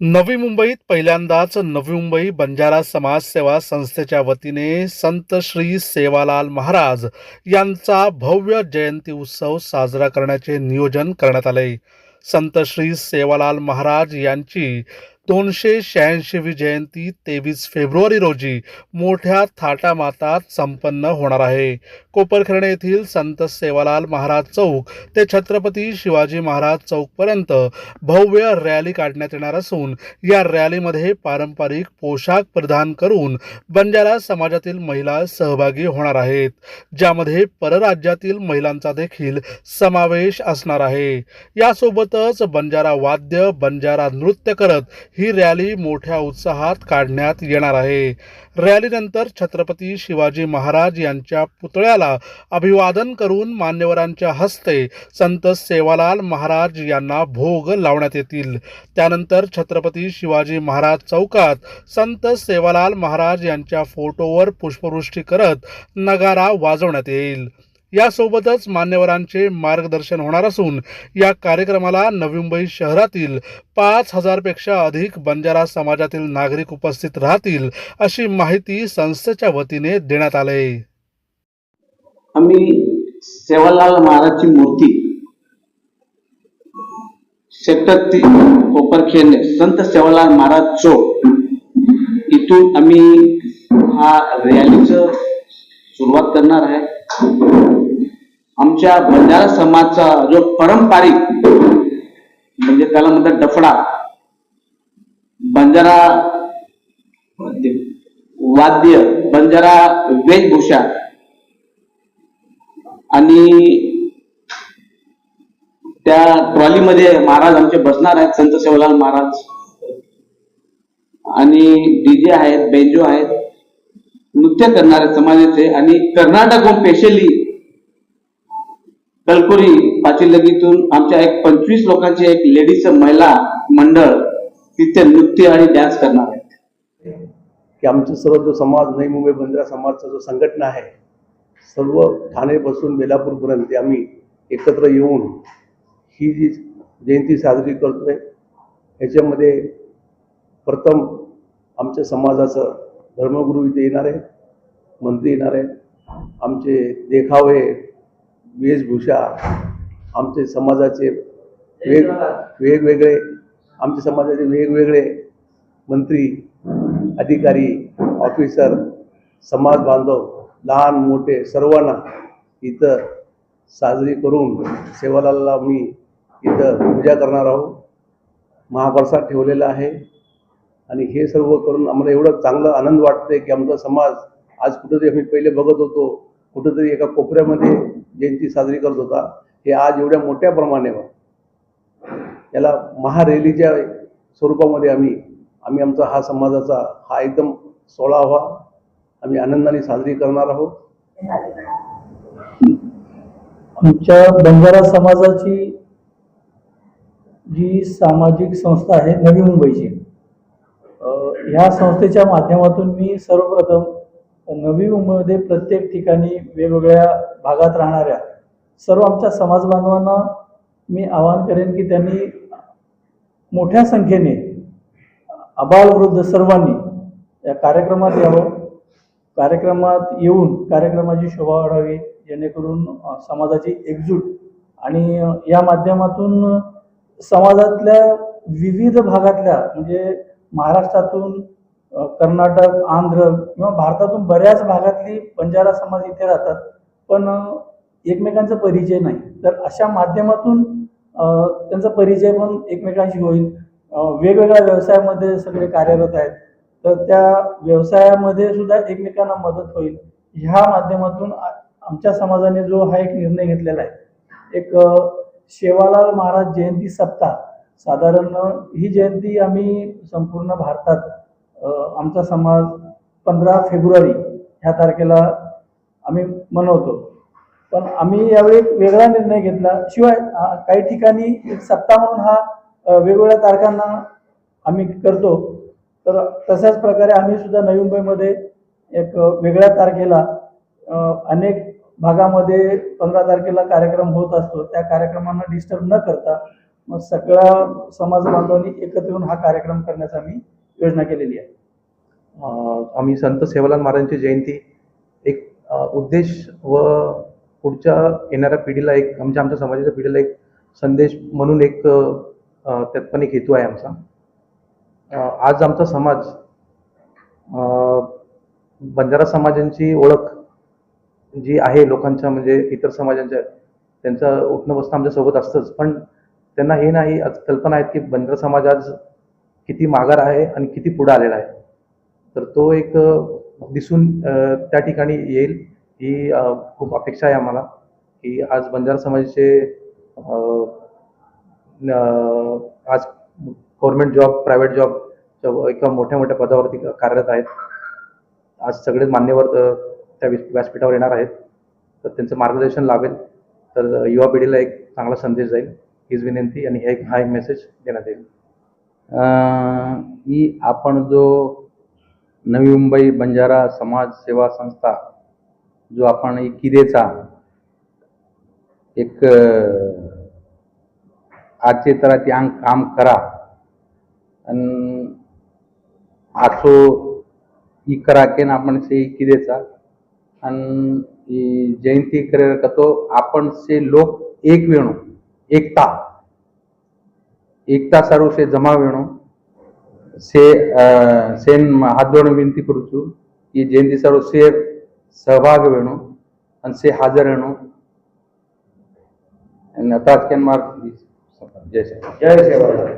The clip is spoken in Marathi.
नवी मुंबईत पहिल्यांदाच नवी मुंबई बंजारा समाज सेवा संस्थेच्या वतीने संत श्री सेवालाल महाराज यांचा भव्य जयंती उत्सव साजरा करण्याचे नियोजन करण्यात आले. संत श्री सेवालाल महाराज यांची दोनशे शहाऐंशीवी जयंती तेवीस फेब्रुवारी रोजी मोठ्या थाटामातात संपन्न होणार आहे. कोपरखर्णे येथील संत सेवालाल महाराज चौक ते छत्रपती शिवाजी महाराज चौकपर्यंत भव्य रॅली काढण्यात येणार असून या रॅलीमध्ये पारंपरिक पोशाख परिधान करून बंजारा समाजातील महिला सहभागी होणार आहेत ज्यामध्ये परराज्यातील महिलांचा देखील समावेश असणार आहे. यासोबतच बंजारा वाद्य बंजारा नृत्य करत ही रॅली मोठ्या उत्साहात काढण्यात येणार आहे. रॅलीनंतर छत्रपती शिवाजी महाराज यांच्या पुतळ्याला अभिवादन करून मान्यवरांच्या हस्ते संत सेवालाल महाराज यांना भोग लावण्यात येतील. त्यानंतर छत्रपती शिवाजी महाराज चौकात संत सेवालाल महाराज यांच्या फोटोवर पुष्पवृष्टी करत नगारा वाजवण्यात येईल. यासोबतच मान्यवरांचे मार्गदर्शन होणार असून या कार्यक्रमाला नवी मुंबई शहरातील पाच हजारपेक्षा अधिक बंजारा समाजातील नागरिक उपस्थित राहतील अशी माहिती संस्थेच्या वतीने देण्यात आले. आम्ही सेवालाल महाराजची मूर्ती सेक्टर तीन संत सेवालाल महाराज चौक इथून आम्ही हा रॅलीचं सुरुवात करणार आहे. आमच्या बंजारा समाजचा जो पारंपरिक म्हणजे त्याला म्हणतात डफडा बंजारा वाद्य बंजारा वेशभूषा आणि त्या ट्रॉलीमध्ये महाराज आमचे बसणार आहेत संत सेवालाल महाराज. आणि डीजे आहेत बेंजो आहेत नृत्य करणारे समाजाचे आणि कर्नाटक स्पेशली कलकुरी पाचीलगीतून आमच्या एक पंचवीस लोकांची एक लेडीज महिला मंडळ तिथे नृत्य आणि डान्स करणार आहेत. की आमचं सर्व जो समाज नवी मुंबई बंदरा समाजचा जो संघटना आहे सर्व ठाणे बसून बेलापूरपर्यंत आम्ही एकत्र येऊन ही जी जयंती साजरी करतोय ह्याच्यामध्ये प्रथम आमच्या समाजाचं धर्मगुरू इथे येणार आहे मंत्री येणार आहे आमचे देखावे वेशभूषा आमचे समाजाचे वेग वेगवेगळे आमच्या समाजाचे वेगवेगळे मंत्री अधिकारी ऑफिसर समाज बांधव लहान मोठे सर्वांना इथं साजरी करून सेवालाला मी इथं पूजा करणार आहोत महाप्रसाद ठेवलेला आहे. आणि हे सर्व करून आम्हाला एवढं चांगलं आनंद वाटते की आमचा समाज आज कुठंतरी आम्ही पहिले बघत होतो. कुठंतरी एका कोपऱ्यामध्ये जयंती साजरी करत होता. हे आज एवढ्या मोठ्या प्रमाणावर याला महारॅलीच्या स्वरूपामध्ये आम्ही आम्ही आमचा हा समाजाचा हा एकदम सोळावा आम्ही आनंदाने साजरी करणार आहोत. आमच्या बंजारा समाजाची जी सामाजिक संस्था आहे नवी मुंबईची. ह्या संस्थेच्या माध्यमातून मी सर्वप्रथम नवी मुंबईमध्ये प्रत्येक ठिकाणी वेगवेगळ्या भागात राहणाऱ्या सर्व आमच्या समाज बांधवांना मी आवाहन करेन की त्यांनी मोठ्या संख्येने अबालवृद्ध सर्वांनी या कार्यक्रमात यावं. कार्यक्रमात येऊन कार्यक्रमाची शोभा वाढावी जेणेकरून समाजाची एकजूट आणि या माध्यमातून समाजातल्या विविध भागातल्या म्हणजे महाराष्ट्रातून कर्नाटक आंध्र किंवा भारतातून बऱ्याच भागातली बंजारा समाज इथे राहतात. पण एकमेकांचा परिचय नाही. तर अशा माध्यमातून त्यांचा परिचय पण एकमेकांशी होईल. वेगवेगळ्या व्यवसायामध्ये सगळे कार्यरत आहेत. तर त्या व्यवसायामध्ये सुद्धा एकमेकांना मदत होईल. ह्या माध्यमातून आमच्या समाजाने जो हा एक निर्णय घेतलेला आहे. एक शेवालाल महाराज जयंती सप्ताह. साधारण ही जयंती आम्ही संपूर्ण भारतात आमचा समाज पंधरा फेब्रुवारी ह्या तारखेला आम्ही मनवतो. पण आम्ही यावेळी एक वेगळा निर्णय घेतला. शिवाय काही ठिकाणी एक सप्ताह म्हणून हा वेगवेगळ्या तारखांना आम्ही करतो. तर तशाच प्रकारे आम्ही सुद्धा नवी मुंबईमध्ये एक वेगळ्या तारखेला अनेक भागामध्ये पंधरा तारखेला कार्यक्रम होत असतो. त्या कार्यक्रमांना डिस्टर्ब न करता मग सगळ्या समाज बांधवांनी एकत्र येऊन हा कार्यक्रम करण्याचा आम्ही योजना केलेली आहे. आम्ही संत सेवालाल महाराजांची जयंती एक उद्देश व पुढच्या येणाऱ्या पिढीला एक आमच्या आमच्या समाजाच्या पिढीला एक संदेश म्हणून एक त्यात पण एक हेतू आहे आमचा. आज आमचा समाज बंजारा समाजांची ओळख जी आहे लोकांच्या म्हणजे इतर समाजांच्या त्यांचं उठणं बसणं आमच्यासोबत असतंच. पण त्यांना हे नाही आज कल्पना आहेत की बंजारा समाज आज किती माघार आहे आणि किती पुढे आलेला आहे. तर तो एक दिसून त्या ठिकाणी येईल ही खूप अपेक्षा आहे आम्हाला की आज बंजारा समाजाचे आज गव्हर्नमेंट जॉब प्रायव्हेट जॉब एका मोठ्या मोठ्या पदावरती कार्यरत आहेत. आज सगळे मान्यवर त्या व्यासपीठावर येणार आहेत. तर त्यांचं मार्गदर्शन लाभेल. तर युवा पिढीला एक चांगला संदेश जाईल. हीच विनंती आणि हे हा एक मेसेज देण्यात येईल. अं, ही आपण जो नवी मुंबई बंजारा समाज सेवा संस्था जो आपण किरेचा किदेचा एक आजचे तर ती अंग काम करा आणि आसो ही करा केन आपण से किदेचा आणि ही जयंती करे कतो आपण से लोक एक वेणू एकता एकता सारू से जमा वेणू से अ, सेन हात जोडून विनंती करूचू की जयंती सारू से सहभाग वेणू आणि से हाजर येणू आणि आता केन मार्क जय श्री जय सेवा